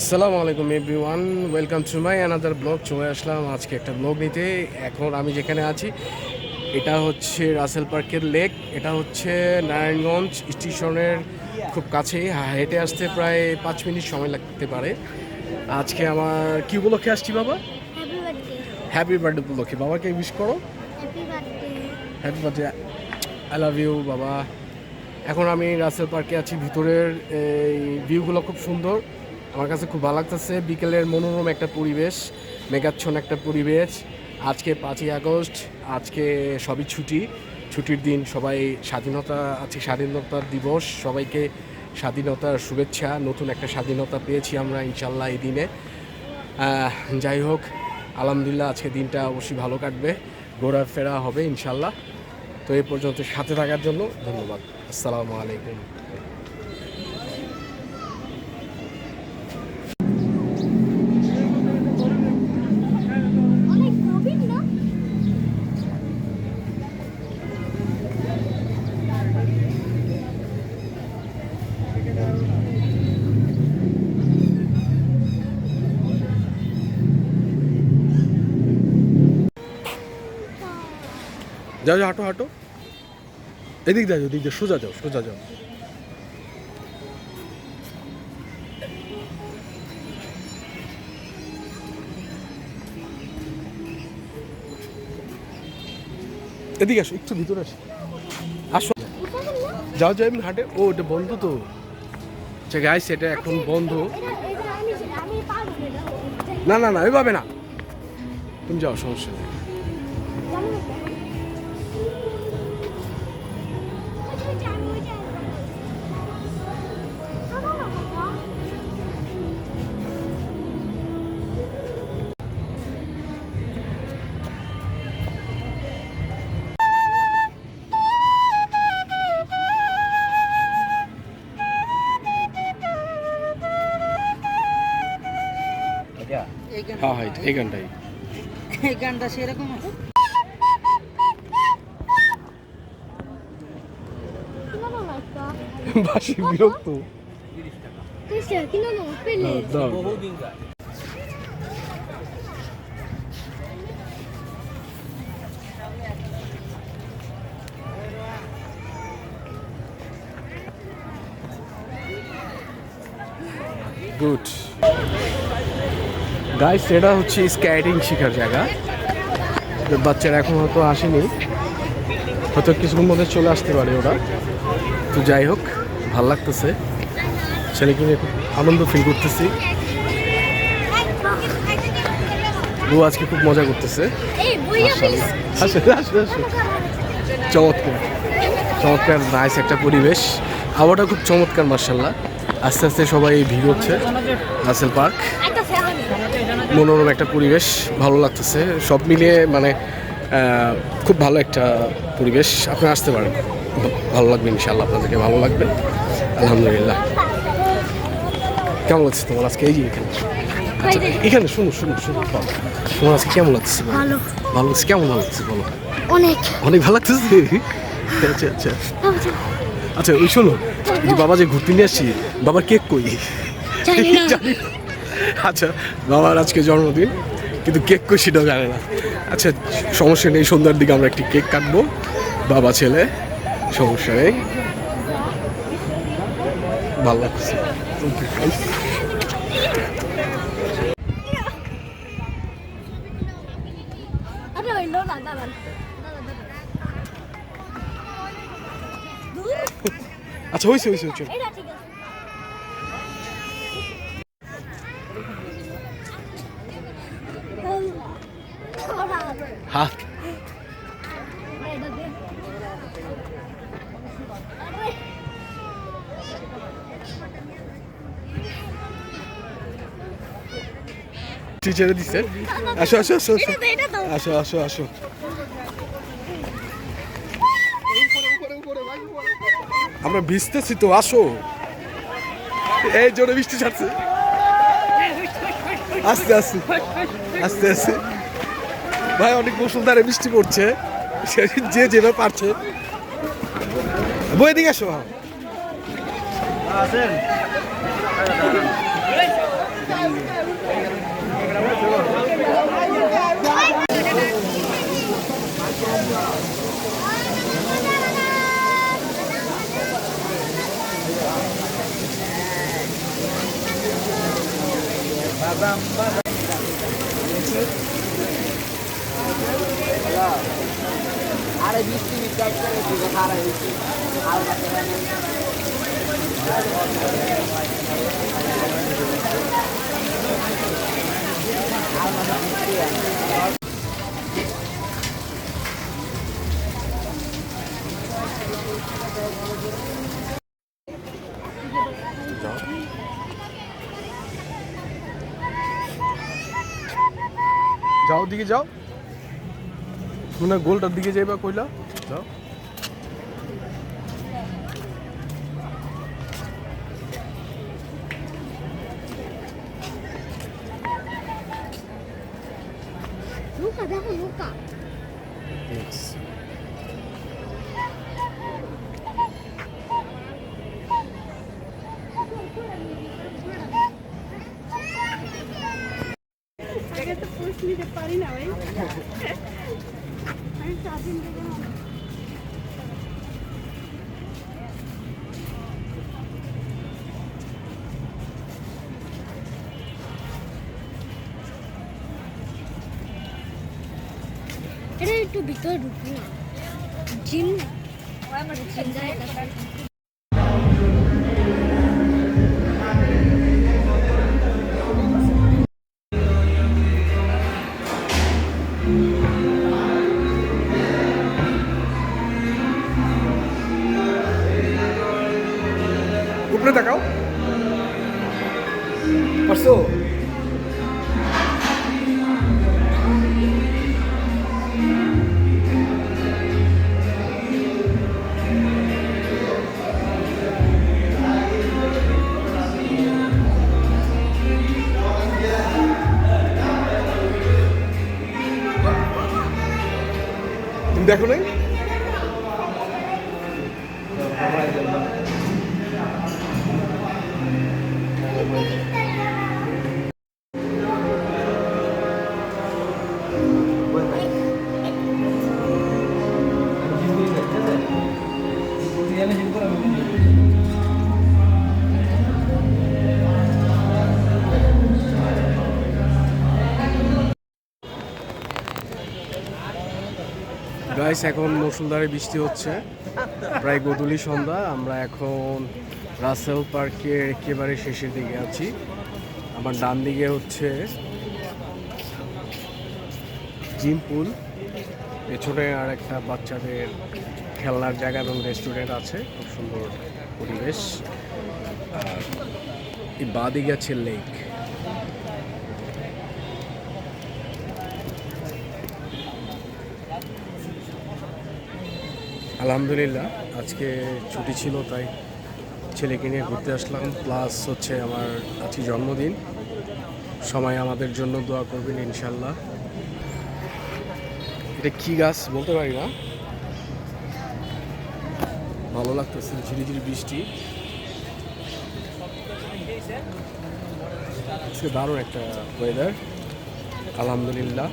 আসসালামু আলাইকুম everyone welcome to my another blog চলে আসলাম আজকে একটা ব্লগ নিতে। এখন আমি যেখানে আছি এটা হচ্ছে রাসেল পার্কের লেক। এটা হচ্ছে নারায়ণগঞ্জ স্টেশনের খুব কাছেই। হেঁটে আসতে প্রায় পাঁচ মিনিট সময় লাগতে পারে। আজকে আমার কি উপলক্ষে আসছি বাবা? হ্যাপি বার্থডে উপলক্ষে। বাবাকে উইশ করো। Happy birthday I love you বাবা। এখন আমি রাসেল পার্কে আছি। ভিতরের এই ভিউগুলো খুব সুন্দর। আমার কাছে খুব ভালো লাগতেছে। বিকেলের মনোরম একটা পরিবেশ, মেঘাচ্ছন্ন একটা পরিবেশ। আজকে পাঁচই আগস্ট, আজকে সবই ছুটি। ছুটির দিন সবাই স্বাধীনতা আছে স্বাধীনতা দিবস। সবাইকে স্বাধীনতার শুভেচ্ছা, নতুন একটা স্বাধীনতা পেয়েছি আমরা ইনশাল্লাহ এই দিনে। যাই হোক, আলহামদুলিল্লাহ আজকে দিনটা অবশ্যই ভালো কাটবে, ঘোরাফেরা হবে ইনশাল্লাহ। তো এই পর্যন্ত সাথে থাকার জন্য ধন্যবাদ। আসসালামু আলাইকুম। যাও যাও হাঁটো হাঁটো। এদিক যাও এদিক যাও সোজা যাও সোজা যাও। এদিকে আসো একটু ভিতরে আসো। আসো। যাও যাও এমনি হাঁটে। ও এটা বন্ধ তো। আচ্ছা গাইস এটা এখন বন্ধ। না। না না এভাবে না। তুমি যাও সমস্যা নেই। হ্যাঁ হ্যাঁ এই গানটাই। এই গানটা সেরকম আছে? বাসি বিরক্ত। কিসে কিনো না পেলে দাও গুড গাইস এটা হচ্ছে স্কাইটিং শেখার জায়গা। বাচ্চারা এখন হয়তো আসেনি। হয়তো কিছুক্ষণ মধ্যে চলে আসতে পারে ওরা। তো যাই হোক ভালো লাগতেছে। ছেলেকে নিয়ে খুব আনন্দ ফিল করতেছি। ও আজকে খুব মজা করতেছে। চমৎকার। চমৎকার নাইস একটা পরিবেশ। হাওয়াটা খুব চমৎকার মার্শাল্লাহ আস্তে আস্তে সবাই ভিড় হচ্ছে। Russell park. মনোরম একটা পরিবেশ ভালো লাগতেছে। সব মিলিয়ে মানে খুব ভালো একটা পরিবেশ। আপনি আসতে পারেন। ভালো লাগবে ইনশাল্লাহ আপনাদেরকে ভালো লাগবে। আলহামদুলিল্লাহ। কেমন লাগছে তোমার আজকে? এই যে এখানে। আচ্ছা, এখানে শুনো শুনো শুনো। তোমার আজকে কেমন লাগছে? ভালো। ভালো লাগছে? কেমন ভালো লাগছে বলো? অনেক। অনেক ভালো লাগতেছে? আচ্ছা আচ্ছা। আচ্ছা ওই শোনো বাবা যে ঘুরতে নিয়ে আসছি বাবার কেক কই? জানি না। আচ্ছা বাবার আজকে জন্মদিন কিন্তু কেক কই সেটাও জানে না। আচ্ছা সমস্যা নেই সন্ধ্যার দিকে আমরা একটি কেক কাটবো বাবা ছেলে সমস্যা নেই। ভালো লাগছে। আচ্ছা হয়েছে হয়েছে হয়েছে এটা ঠিক আছে হাত। এটা দিচ্ছে আসো আসো আসো আসো আসো আসো। আমরা ভিজতেছি তো আসো। এই জোরে বৃষ্টি ছাড়ছে। আস্তে আস্তে। আস্তে আস্তে। ভাই অনেক মুসলধারে পড়ছে। করছে যে যেভাবে পারছে। বই দিকে আসো। যাও দিকে যাও। মনে হয় গোলটার দিকে যাইবা কইলা। যাও। দেখো একটু ভিতরে ঢুকি না। জিন উপরে তাকাও পারছ? দেখো নাই? গাইস এখন মুসুলধারে বৃষ্টি হচ্ছে। প্রায় গধূলি সন্ধ্যা, আমরা এখন রাসেল পার্কের একেবারে শেষের দিকে আছি। আমার ডান দিকে হচ্ছে জিম পুল। পেছনে আর একটা বাচ্চাদের খেলনার জায়গা এবং রেস্টুরেন্ট আছে। খুব সুন্দর পরিবেশ। আর এই বাঁ দিকে আছে লেক। আলহামদুলিল্লাহ, আজকে ছুটি ছিল, তাই ছেলেকে নিয়ে ঘুরতে আসলাম। প্লাস হচ্ছে আমার আজকে জন্মদিন। সময় আমাদের জন্য দোয়া করবেন ইনশাল্লাহ এটা কি গাছ বলতে পারি না? ভালো লাগতেছে, ঝিরিঝিরি বৃষ্টি। আজকে দারুণ একটা ওয়েদার আলহামদুলিল্লাহ।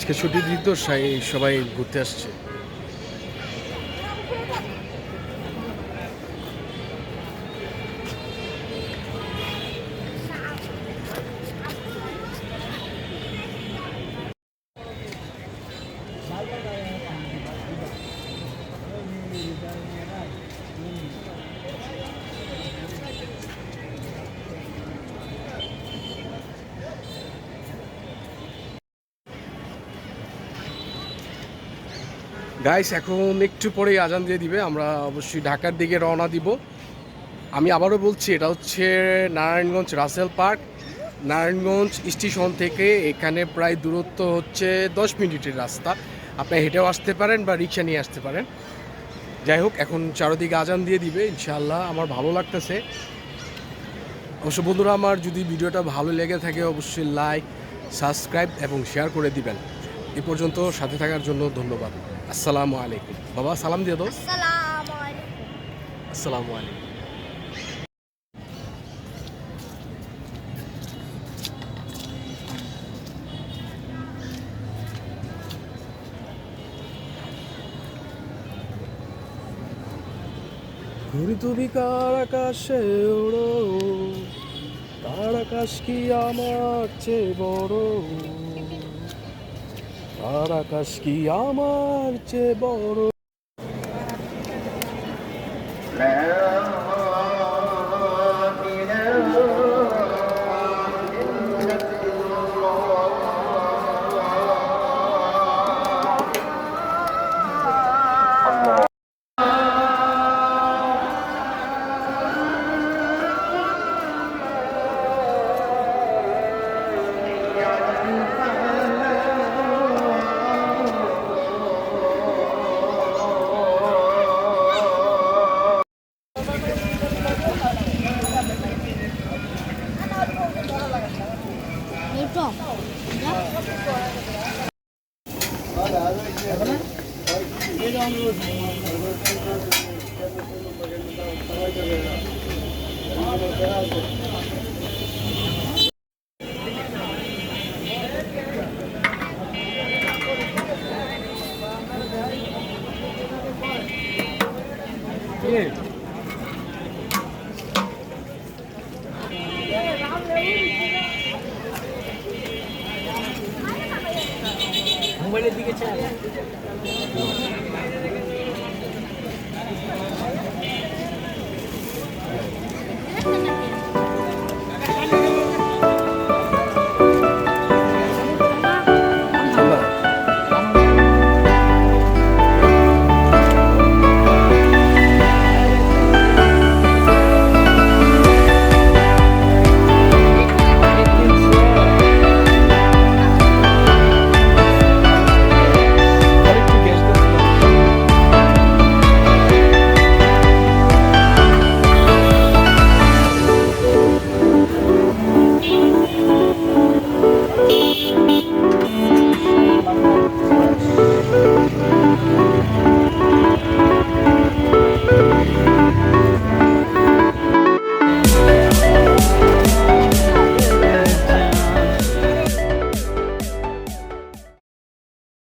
আজকে ছুটি দিত সবাই ঘুরতে আসছে। গাইস এখন একটু পরেই আজান দিয়ে দিবে। আমরা অবশ্যই ঢাকার দিকে রওনা দিব। আমি আবারও বলছি, এটা হচ্ছে Narayanganj Russell park. Narayanganj station থেকে এখানে প্রায় দূরত্ব হচ্ছে দশ মিনিটের রাস্তা। আপনি হেঁটেও আসতে পারেন বা রিক্সা নিয়ে আসতে পারেন। যাই হোক, এখন চারোদিকে আজান দিয়ে দিবে। ইনশাআল্লাহ আমার ভালো লাগতেছে। অবশ্য বন্ধুরা, আমার যদি ভিডিওটা ভালো লেগে থাকে, অবশ্যই লাইক সাবস্ক্রাইব এবং শেয়ার করে দিবেন। এ পর্যন্ত সাথে থাকার জন্য ধন্যবাদ। আসসালামু আলাইকুম। বাবা সালাম দিয়ে দাও। আসসালামু আলাইকুম। ঘুরি তুমি কার আকাশে ওড়ো? কার আকাশ কি আমার চেয়ে বড়? কার আকাশ কি আমার চেয়ে বড়? Yeah.